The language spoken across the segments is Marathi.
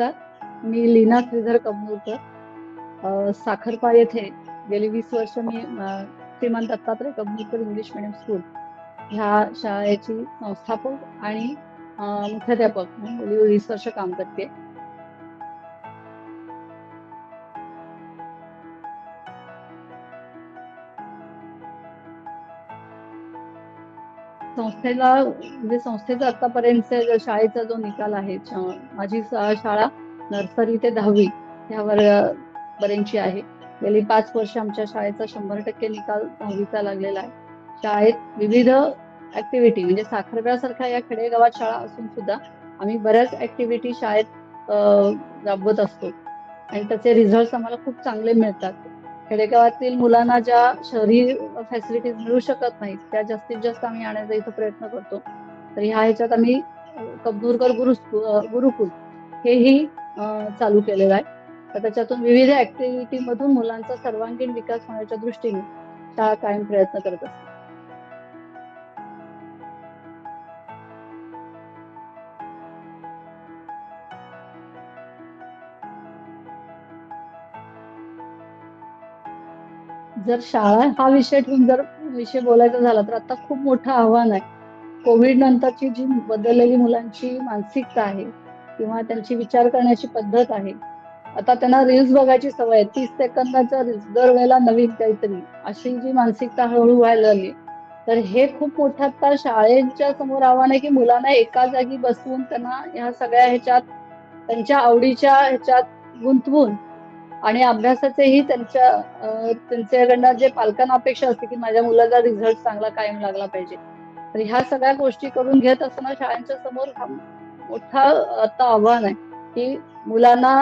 नमस्कार. मी लीना श्रीधर कमनूरकर साखरपा येथे गेली वीस वर्ष मी श्रीमान Dattatray Kamnurkar English medium school ह्या शाळेची संस्थापक आणि मुख्याध्यापक म्हणून गेली वीस वर्ष काम करते. संस्थेला म्हणजे संस्थेचा आतापर्यंत शाळेचा जो निकाल आहे माझी शाळा नर्सरी ते दहावी ह्या वर्गापर्यंतची आहे. गेली पाच वर्ष आमच्या शाळेचा शंभर टक्के निकाल दहावीचा लागलेला आहे. शाळेत विविध ऍक्टिव्हिटी म्हणजे साखरब्यासारख्या या खेडेगावात शाळा असून सुद्धा आम्ही बऱ्याच ऍक्टिव्हिटी शाळेत राबवत असतो. आणि त्याचे रिझल्ट आम्हाला खूप चांगले मिळतात. खेडेगावातील मुलांना ज्या शहरी फॅसिलिटीज मिळू शकत नाहीत त्या जास्तीत जास्त आम्ही आणण्याचा इथं प्रयत्न करतो. तर ह्या ह्याच्यात आम्ही अ, कबनूरकर गुरु गुरुकुल हेही चालू केलेलं आहे. तर त्याच्यातून विविध ऍक्टिव्हिटी मधून मुलांचा सर्वांगीण विकास होण्याच्या दृष्टीने शाळा कायम प्रयत्न करत असते जर शाळा हा विषय ठेवून जर विषय बोलायचा झाला तर आता खूप मोठं आव्हान आहे. कोविड नंतरची जी बदललेली मुलांची मानसिकता आहे किंवा त्यांची विचार करण्याची पद्धत आहे आता त्यांना रील्स बघायची सवय तीस सेकंदाचा रील्स दरवेळेला नवीन काहीतरी अशी जी मानसिकता हळूहळू व्हायला लागली. तर हे खूप मोठं आता शाळेच्या समोर आव्हान आहे की मुलांना एका जागी बसवून त्यांना ह्या सगळ्या ह्याच्यात त्यांच्या आवडीच्या ह्याच्यात गुंतवून आणि अभ्यासाचेही त्यांच्या त्यांच्याकडनं जे पालकांना अपेक्षा असते की माझ्या मुलाचा रिझल्ट चांगला कायम लागला पाहिजे. तर ह्या सगळ्या गोष्टी करून घेत असताना शाळांच्या समोर हा मोठा आता आव्हान आहे की मुलांना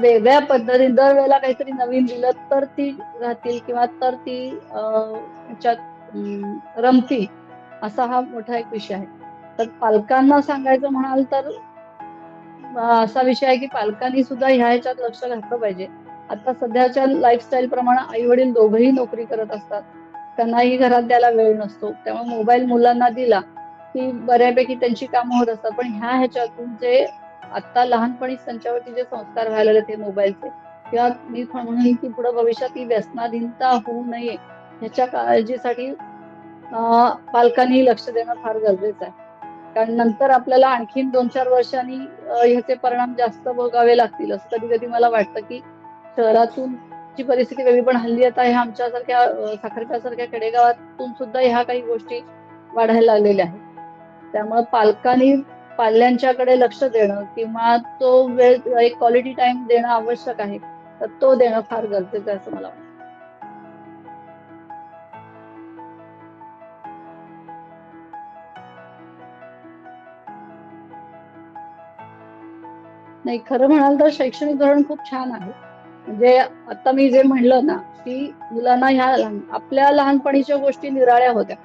वेगळ्या पद्धतीने दरवेळेला काहीतरी नवीन दिलं तर ती राहतील किंवा तर ती रमतील असा हा मोठा एक विषय आहे. तर पालकांना सांगायचं म्हणाल तर असा विषय आहे की पालकांनी सुद्धा ह्या ह्याच्यात लक्ष घातलं पाहिजे. आता सध्याच्या लाईफस्टाईल प्रमाणे आई वडील दोघंही नोकरी करत असतात. त्यांनाही घरात द्यायला वेळ नसतो. त्यामुळे मोबाईल मुलांना दिला की बऱ्यापैकी त्यांची कामं होत असतात. पण ह्या ह्याच्यातून जे आता लहानपणीच त्यांच्यावरती जे संस्कार व्हायला लागले ते मोबाईलचे किंवा मी म्हणून की पुढे भविष्यात ही व्यसनाधीनता होऊ नये ह्याच्या काळजीसाठी पालकांनी लक्ष देणं फार गरजेचं आहे. कारण नंतर आपल्याला आणखीन दोन चार वर्षांनी ह्याचे परिणाम जास्त भोगावे लागतील असं कधी कधी मला वाटतं की शहरातून ची परिस्थिती वेगळी पण हल्ली आता ह्या आमच्यासारख्या साखरप्यासारख्या खेडेगावातून सुद्धा ह्या काही गोष्टी वाढायला लागलेल्या आहेत. त्यामुळे पालकांनी पाल्यांच्याकडे लक्ष देणं किंवा तो वेळ एक क्वालिटी टाइम देणं आवश्यक आहे. तर तो देणं फार गरजेचं आहे असं मला वाटतं. नाही खरं म्हणाल तर शैक्षणिक धोरण खूप छान आहे. म्हणजे आता मी जे म्हणलं ना की मुलांना ह्या लहान- आपल्या लहानपणीच्या गोष्टी निराळ्या होत्या.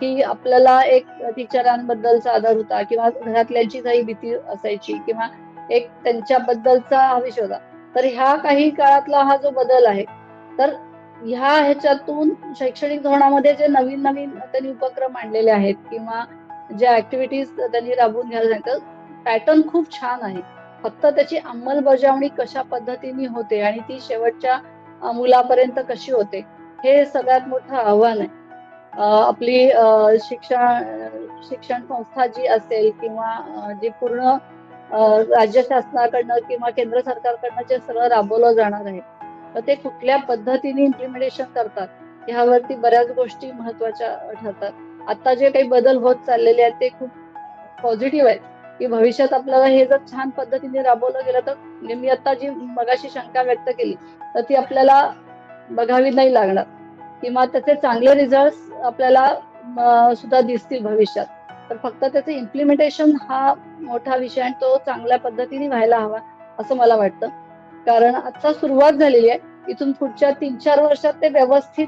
की आपल्याला एक टीचरांबद्दलचा आदर होता किंवा घरातल्यांची काही भीती असायची किंवा एक त्यांच्याबद्दलचा हा विषय होता. तर ह्या काही काळातला हा जो बदल आहे तर ह्या ह्याच्यातून शैक्षणिक धोरणामध्ये जे नवीन नवीन त्यांनी उपक्रम आणलेले आहेत किंवा ज्या ऍक्टिव्हिटीज त्यांनी राबवून घ्यायला सांगितलं पॅटर्न खूप छान आहे. फक्त त्याची अंमलबजावणी कशा पद्धतीने होते आणि ती शेवटच्या मुलापर्यंत कशी होते हे सगळ्यात मोठं आव्हान आहे. आपली शिक्षण शिक्षण संस्था जी असेल किंवा जी पूर्ण राज्य शासनाकडनं किंवा केंद्र सरकारकडनं जे सगळं राबवलं जाणार आहे तर ते कुठल्या पद्धतीने इम्प्लिमेंटेशन करतात ह्यावरती बऱ्याच गोष्टी महत्त्वाच्या ठरतात. आता जे काही बदल होत चाललेले आहेत ते खूप पॉझिटिव्ह आहेत. की भविष्यात आपल्याला हे जर छान पद्धतीने राबवलं गेलं तर मी आता जी मगाशी शंका व्यक्त केली तर ती आपल्याला बघावी नाही लागणार. किंवा त्याचे चांगले रिझल्ट आपल्याला सुद्धा दिसतील भविष्यात. तर फक्त त्याचे इम्प्लिमेंटेशन हा मोठा विषय आणि तो चांगल्या पद्धतीने व्हायला हवा असं मला वाटतं. कारण आता सुरुवात झालेली आहे. इथून पुढच्या तीन चार वर्षात ते व्यवस्थित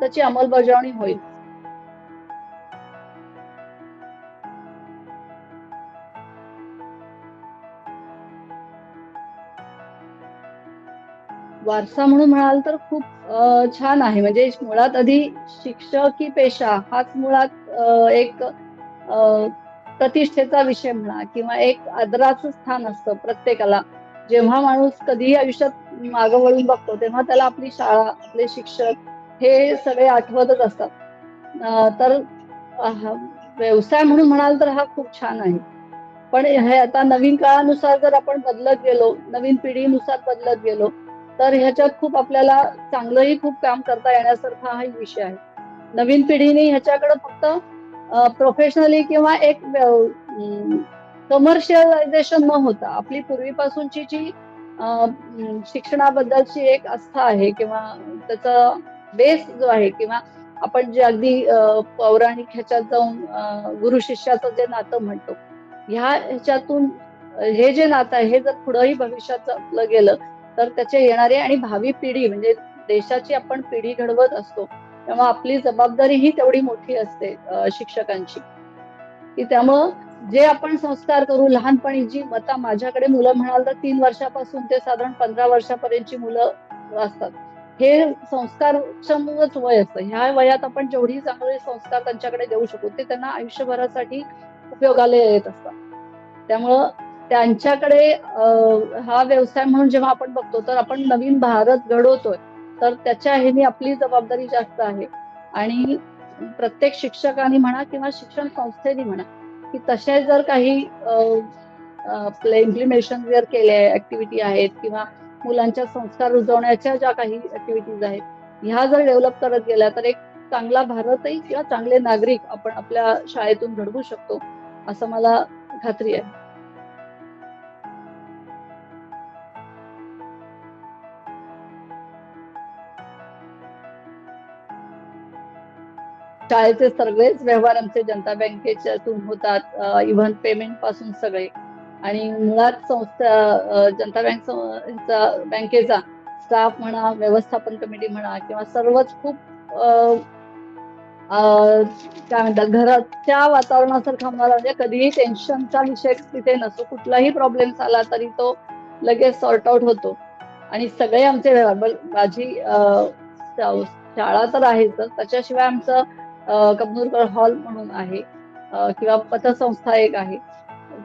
त्याची अंमलबजावणी होईल. वारसा म्हणून म्हणाल तर खूप छान आहे. म्हणजे मुळात आधी शिक्षकी पेशा हाच मुळात एक अं, प्रतिष्ठेचा विषय म्हणा किंवा एक आदराचं स्थान असतं प्रत्येकाला. जेव्हा माणूस कधीही आयुष्यात मागं वळून बघतो तेव्हा त्याला आपली शाळा आपले शिक्षक हे सगळे आठवतच असतात. तर व्यवसाय म्हणून म्हणाल तर हा खूप छान आहे. पण हे आता नवीन काळानुसार जर आपण बदलत गेलो नवीन पिढीनुसार बदलत गेलो तर ह्याच्यात खूप आपल्याला चांगलंही खूप काम करता येण्यासारखा हा विषय आहे. नवीन पिढीने ह्याच्याकडे फक्त प्रोफेशनली किंवा एक कमर्शियलायझेशन न होता आपली पूर्वीपासूनची जी शिक्षणाबद्दलची एक आस्था आहे किंवा त्याचा बेस जो आहे किंवा आपण जे अगदी पौराणिक ह्याच्यात जाऊन गुरु शिष्याचं जे नातं म्हणतो ह्या ह्याच्यातून हे जे नातं आहे हे जर पुढंही भविष्यात जपलं गेलं तर त्याचे येणारे आणि भावी पिढी म्हणजे देशाची आपण पिढी घडवत असतो तेव्हा आपली जबाबदारी ही तेवढी मोठी असते शिक्षकांची. की त्यामुळं जे आपण संस्कार करू लहानपणी जी मता माझ्याकडे मुलं म्हणाल तर तीन वर्षापासून ते साधारण पंधरा वर्षापर्यंतची मुलं असतात. हे संस्कारक्षमच वय असतं. ह्या वयात आपण जेवढी चांगले संस्कार त्यांच्याकडे देऊ शकू ते त्यांना आयुष्यभरासाठी उपयोगाला येत असतात. त्यामुळं त्यांच्याकडे हा व्यवसाय म्हणून जेव्हा आपण बघतो तर आपण नवीन भारत घडवतोय तर त्याच्या ह्यानी आपली जबाबदारी जास्त आहे. आणि प्रत्येक शिक्षकाने म्हणा किंवा शिक्षण संस्थेने म्हणा की तसे जर काही आपले इम्प्लिमेशन जर केले ऍक्टिव्हिटी आहेत किंवा मुलांच्या संस्कार रुजवण्याच्या ज्या काही ऍक्टिव्हिटीज आहेत ह्या जर डेव्हलप करत गेल्या तर एक चांगला भारतही किंवा चांगले नागरिक आपण आपल्या शाळेतून घडवू शकतो असं मला खात्री आहे. शाळेचे सगळेच व्यवहार आमचे जनता बँकेच्यातून होतात इव्हन पेमेंटपासून सगळे. आणि मुळात संस्था जनता बँक बँकेचा स्टाफ म्हणा व्यवस्थापन कमिटी म्हणा किंवा सर्वच खूप काय म्हणतात घराच्या वातावरणासारखा आम्हाला म्हणजे कधीही टेन्शनचा विषय तिथे नसतो कुठलाही प्रॉब्लेम आला तरी तो लगेच सॉर्ट आउट होतो. आणि सगळे आमचे माझी शाळा तर आहेच त्याच्याशिवाय आमचं कबनूरकर हॉल म्हणून आहे. किंवा पतसंस्था एक आहे.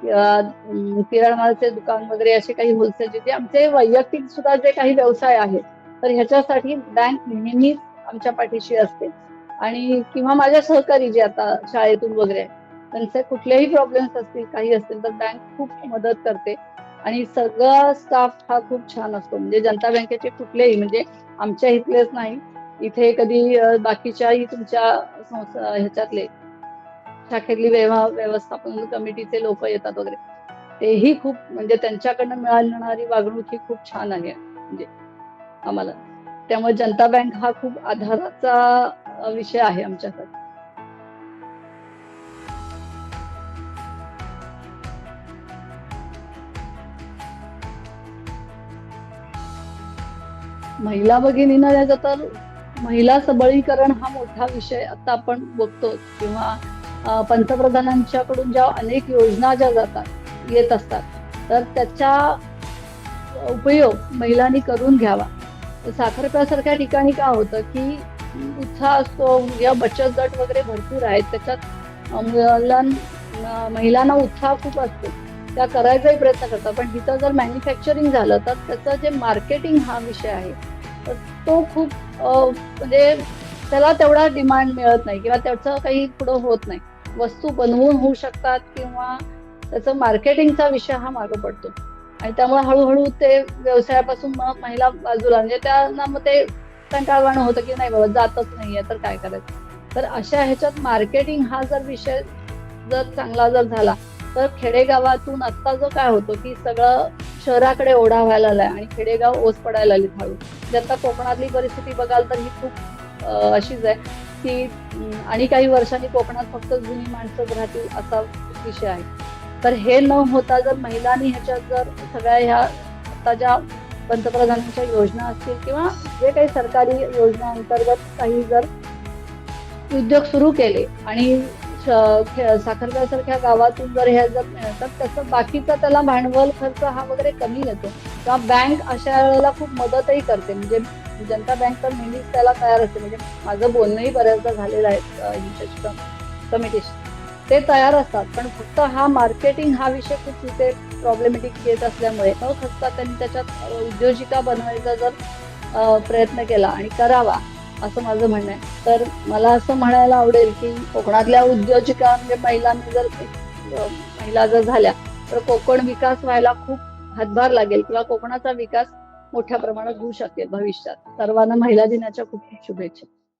किंवा अम, किराणामालाचे दुकान वगैरे असे काही होलसेल जिथे आमचे वैयक्तिक सुद्धा जे काही व्यवसाय आहेत तर ह्याच्यासाठी बँक नेहमीच आमच्या पाठीशी असते. आणि किंवा माझ्या सहकारी जे आता शाळेतून वगैरे आहेत, त्यांचे कुठलेही प्रॉब्लेम्स असतील काही असतील तर बँक खूप मदत करते. आणि सगळा स्टाफ हा खूप छान असतो. म्हणजे जनता बँकेचे कुठलेही म्हणजे आमच्या इथलेच नाही इथे कधी बाकीच्याही तुमच्या संस्था ह्याच्यातले शाखेतली व्यवस्थापन कमिटीचे लोक येतात वगैरे तेही खूप म्हणजे त्यांच्याकडनं मिळणारी वागणूक ही खूप छान आहे म्हणजे आम्हाला. त्यामुळे जनता बँक हा खूप आधाराचा विषय आहे आमच्याकडे. महिला भगिनींना याचा तर महिला सबलीकरण हा मोठा विषय आता आपण बघतो किंवा पंतप्रधानांच्याकडून ज्या अनेक योजना ज्या जातात येत असतात तर त्याचा उपयोग महिलांनी करून घ्यावा. साखरप्यासारख्या ठिकाणी का होतं की उत्साह असतो या बचत गट वगैरे भरपूर आहेत त्याच्यात मुलां महिलांना उत्साह खूप असतो. त्या करायचाही प्रयत्न करतात पण तिथं जर मॅन्युफॅक्चरिंग झालं तर त्याचं जे मार्केटिंग हा विषय आहे तो खूप म्हणजे त्याला तेवढा डिमांड मिळत नाही किंवा त्याचं काही पुढं होत नाही. वस्तू बनवून होऊ शकतात किंवा त्याचं मार्केटिंगचा विषय हा मागं पडतो. आणि त्यामुळे हळूहळू ते व्यवसायापासून मग महिला बाजूला म्हणजे त्यांना मग ते कंटाळवाणं होतं की नाही बाबा जातच नाहीये तर काय करायचं? तर अशा ह्याच्यात मार्केटिंग हा जर विषय जर चांगला जर झाला तर खेडेगावातून आत्ता जो काय होतो की सगळं शहराकडे ओढा व्हायला लागलाय आणि खेडेगाव ओस पडायला लागली हळू. म्हणजे आता कोकणातली परिस्थिती बघाल तर ही खूप अशीच आहे की आणि काही वर्षांनी कोकणात फक्त जुनी माणसं राहतील असा विषय आहे. तर हे न होता जर महिलांनी ह्याच्यात जर सगळ्या ह्या आता ज्या पंतप्रधानांच्या योजना असतील किंवा जे काही सरकारी योजना अंतर्गत काही जर उद्योग सुरू केले आणि साखरगावसारख्या खे- गावातून जर ह्या जर मिळतात तर त्याचं बाकीचा त्याला भांडवल खर्च हा वगैरे कमी येतो किंवा बँक अशा वेळेला खूप मदतही करते. म्हणजे जनता बँक तर नेहमीच त्याला तयार असते. म्हणजे माझं बोलणंही बऱ्याचदा झालेलं आहे अ, कमिटीशी ते तयार असतात. पण फक्त हा मार्केटिंग हा विषय खूप तिथे प्रॉब्लेमॅटिक येत असल्यामुळे न खचता त्यांनी त्याच्यात उद्योजिका बनवायचा जर प्रयत्न केला आणि करावा असं माझं म्हणणं आहे. तर मला असं म्हणायला आवडेल की कोकणातल्या उद्योजिका म्हणजे महिलांनी जर महिला जर झाल्या तर कोकण विकास व्हायला खूप हातभार लागेल किंवा कोकणाचा विकास मोठ्या प्रमाणात होऊ शकेल भविष्यात. सर्वांना महिला दिनाच्या खूप खूप शुभेच्छा.